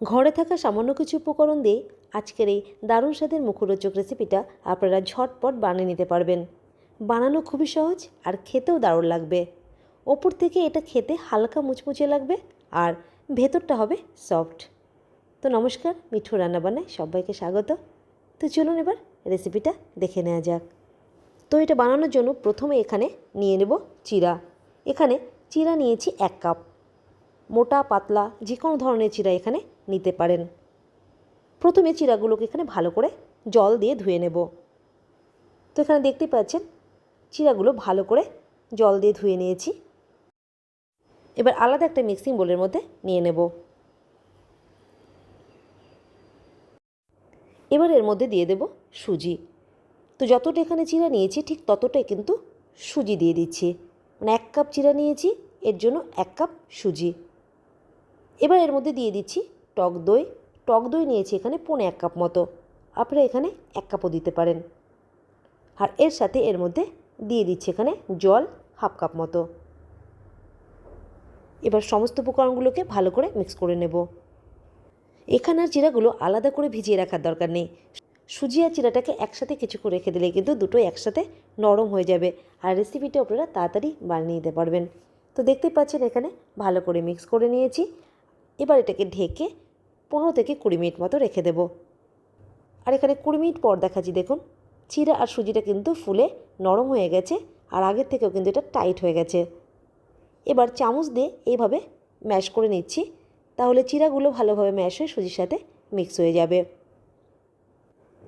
ঘরে থাকা সামান্য কিছু উপকরণ দিয়ে আজকের এই দারুণ স্বাদের মুখরোচক রেসিপিটা আপনারা ঝটপট বানিয়ে নিতে পারবেন। বানানো খুবই সহজ আর খেতেও দারুণ লাগবে। ওপর থেকে এটা খেতে হালকা মুচমুচে লাগবে আর ভেতরটা হবে সফট তো নমস্কার, মিঠু রান্নাবান্নায় সবাইকে স্বাগত। তো চলুন এবার রেসিপিটা দেখে নেওয়া যাক। তো এটা বানানোর জন্য প্রথমে এখানে নিয়ে নেব চিরা। এখানে চিরা নিয়েছি এক কাপ মোটা, পাতলা যে কোনো ধরনের চিরা এখানে নিতে পারেন। প্রথমে চিরাগুলোকে এখানে ভালো করে জল দিয়ে ধুয়ে নেব। তো এখানে দেখতে পাচ্ছেন, চিরাগুলো ভালো করে জল দিয়ে ধুয়ে নিয়েছি। এবার আলাদা একটা মিক্সিং বোলের মধ্যে নিয়ে নেব। এবার এর মধ্যে দিয়ে দেব সুজি। তো যতটা এখানে চিরা নিয়েছি, ঠিক ততটাই কিন্তু সুজি দিয়ে দিচ্ছি। মানে এক কাপ চিরা নিয়েছি, এর জন্য এক কাপ সুজি। এবার এর মধ্যে দিয়ে দিচ্ছি টক দই। টক দই নিয়েছি এখানে পৌনে এক কাপ মতো। আপনারা এখানে এক কাপও দিতে পারেন। আর এর সাথে এর মধ্যে দিয়ে দিচ্ছি এখানে জল হাফ কাপ মতো। এবার সমস্ত উপকরণগুলোকে ভালো করে মিক্স করে নেব। এখানে আর চিরাগুলো আলাদা করে ভিজিয়ে রাখার দরকার নেই। সুজি আর চিরাটাকে একসাথে কিছু করে রেখে দিলে কিন্তু দুটো একসাথে নরম হয়ে যাবে। আর রেসিপিটা আপনারা তাড়াতাড়ি বানিয়ে নিতে পারবেন। তো দেখতে পাচ্ছেন এখানে ভালো করে মিক্স করে নিয়েছি। এবার এটাকে ঢেকে পনেরো থেকে কুড়ি মিনিট মতো রেখে দেব। আর এখানে কুড়ি মিনিট পর দেখাচ্ছি, দেখুন, চিরা আর সুজিটা কিন্তু ফুলে নরম হয়ে গেছে আর আগের থেকেও কিন্তু এটা টাইট হয়ে গেছে। এবার চামচ দিয়ে এইভাবে ম্যাশ করে নিচ্ছি, তাহলে চিরাগুলো ভালোভাবে ম্যাশ হয়ে সুজির সাথে মিক্স হয়ে যাবে।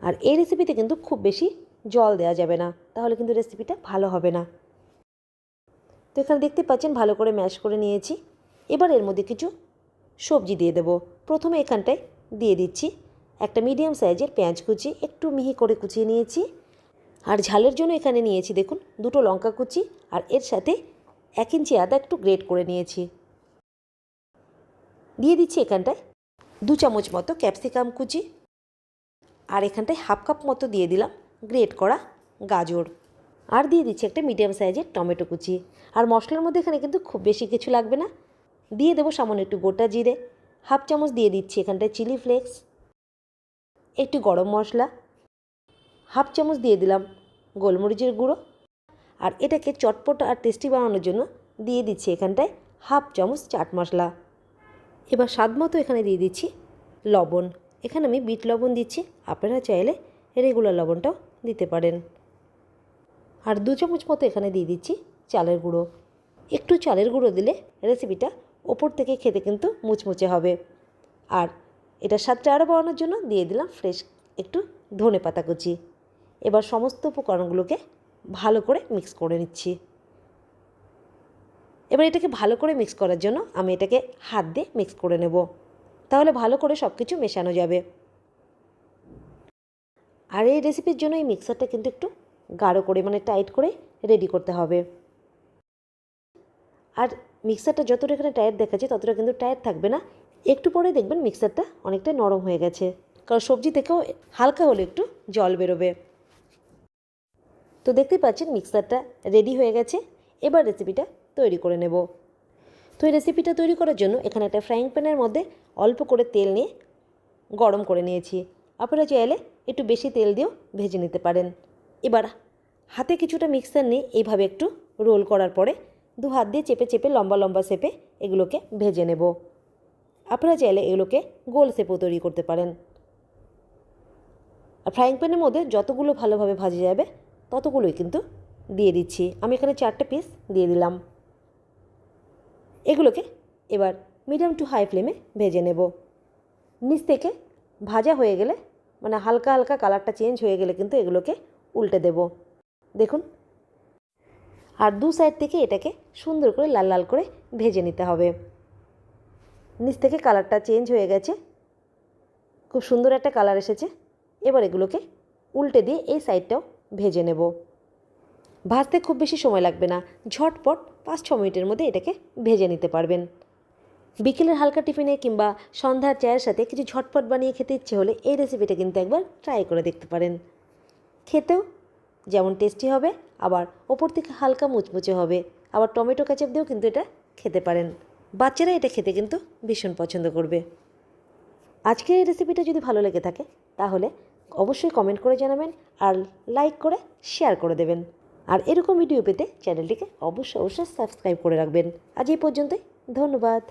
আর এই রেসিপিতে কিন্তু খুব বেশি জল দেওয়া যাবে না, তাহলে কিন্তু রেসিপিটা ভালো হবে না। তো এখানে দেখতে পাচ্ছেন, ভালো করে ম্যাশ করে নিয়েছি। এবার এর মধ্যে কিছু সবজি দিয়ে দেবো। প্রথমে এখানটায় দিয়ে দিচ্ছি একটা মিডিয়াম সাইজের পেঁয়াজ কুচি, একটু মিহি করে কুচিয়ে নিয়েছি। আর ঝালের জন্য এখানে নিয়েছি দেখুন দুটো লঙ্কা কুচি আর এর সাথে এক ইঞ্চি আদা একটু গ্রেট করে নিয়েছি। দিয়ে দিচ্ছি এখানটায় দু চামচ মতো ক্যাপসিকাম কুচি আর এখানটায় হাফ কাপ মতো দিয়ে দিলাম গ্রেট করা গাজর। আর দিয়ে দিচ্ছি একটা মিডিয়াম সাইজের টমেটো কুচি। আর মশলার মধ্যে এখানে কিন্তু খুব বেশি কিছু লাগবে না। দিয়ে দেবো সামান্য একটু গোটা জিরে, হাফ চামচ দিয়ে দিচ্ছি এখানটায় চিলি ফ্লেক্স, একটু গরম মশলা, হাফ চামচ দিয়ে দিলাম গোলমরিচের গুঁড়ো, আর এটাকে চটপটা আর টেস্টি বানানোর জন্য দিয়ে দিচ্ছি এখানটায় হাফ চামচ চাট মশলা। এবার স্বাদ মতো এখানে দিয়ে দিচ্ছি লবণ। এখানে আমি বিট লবণ দিচ্ছি, আপনারা চাইলে রেগুলার লবণটাও দিতে পারেন। আর দু চামচ মতো এখানে দিয়ে দিচ্ছি চালের গুঁড়ো। একটু চালের গুঁড়ো দিলে রেসিপিটা ওপর থেকে খেতে কিন্তু মুচমুচে হবে। আর এটা স্বাদটা আরও বাড়ানোর জন্য দিয়ে দিলাম ফ্রেশ একটু ধনে পাতা কুচি। এবার সমস্ত উপকরণগুলোকে ভালো করে মিক্স করে নিচ্ছি। এবার এটাকে ভালো করে মিক্স করার জন্য আমি এটাকে হাত দিয়ে মিক্স করে নেব। তাহলে ভালো করে সব কিছু মেশানো যাবে। আর এই রেসিপির জন্য এই মিক্সারটা কিন্তু একটু গাঢ় করে মানে টাইট করে রেডি করতে হবে। আর মিক্সারটা যতটা এখানে টায়ার দেখাচ্ছে, ততটা কিন্তু টায়ার থাকবে না। একটু পরে দেখবেন মিক্সারটা অনেকটা নরম হয়ে গেছে। কারণ সবজি থেকেও হালকা হলে একটু জল বেরোবে। তো দেখতেই পাচ্ছেন মিক্সারটা রেডি হয়ে গেছে। এবার রেসিপিটা তৈরি করে নেব। তো এই রেসিপিটা তৈরি করার জন্য এখানে একটা ফ্রাইং প্যানের মধ্যে অল্প করে তেল নিয়ে গরম করে নিয়েছি। আপনারা চাইলে একটু বেশি তেল দিয়েও ভেজে নিতে পারেন। এবার হাতে কিছুটা মিক্সার নিয়ে এইভাবে একটু রোল করার পরে দু হাত দিয়ে চেপে চেপে, লম্বা লম্বা শেপে এগুলোকে ভেজে নেব। আপনারা চাইলে এগুলোকে গোল শেপও তৈরি করতে পারেন। আর ফ্রাইং প্যানের মধ্যে যতগুলো ভালোভাবে ভাজা যাবে, ততগুলোই কিন্তু দিয়ে দিচ্ছি। আমি এখানে চারটে পিস দিয়ে দিলাম। এগুলোকে এবার মিডিয়াম টু হাই ফ্লেমে ভেজে নেব। নিচ থেকে ভাজা হয়ে গেলে মানে হালকা হালকা কালারটা চেঞ্জ হয়ে গেলে কিন্তু এগুলোকে উল্টে দেব। দেখুন আর দু সাইড থেকে এটাকে সুন্দর করে লাল লাল করে ভেজে নিতে হবে। নিচ থেকে কালারটা চেঞ্জ হয়ে গেছে। খুব সুন্দর একটা কালার এসেছে। এবার এগুলোকে উল্টে দিয়ে এই সাইডটাও ভেজে নেব। ভাজতে খুব বেশি সময় লাগবে না। ঝটপট পাঁচ ছ মিনিটের মধ্যে এটাকে ভেজে নিতে পারবেন। বিকেলের হালকা টিফিনে কিংবা সন্ধ্যার চায়ের সাথে কিছু ঝটপট বানিয়ে খেতে ইচ্ছে হলে এই রেসিপিটা কিন্তু একবার ট্রাই করে দেখতে পারেন। খেতেও যেমন টেস্টি হবে আবার ওপর থেকে হালকা মুচমুচে হবে। আবার টমেটো কেচাপ দিয়েও কিন্তু এটা খেতে পারেন। বাচ্চারা এটা খেতে কিন্তু ভীষণ পছন্দ করবে। আজকের এই রেসিপিটা যদি ভালো লেগে থাকে, তাহলে অবশ্যই কমেন্ট করে জানাবেন আর লাইক করে শেয়ার করে দেবেন। আর এরকম ভিডিও পেতে চ্যানেলটিকে অবশ্যই অবশ্যই সাবস্ক্রাইব করে রাখবেন। আজ এই পর্যন্তই, ধন্যবাদ।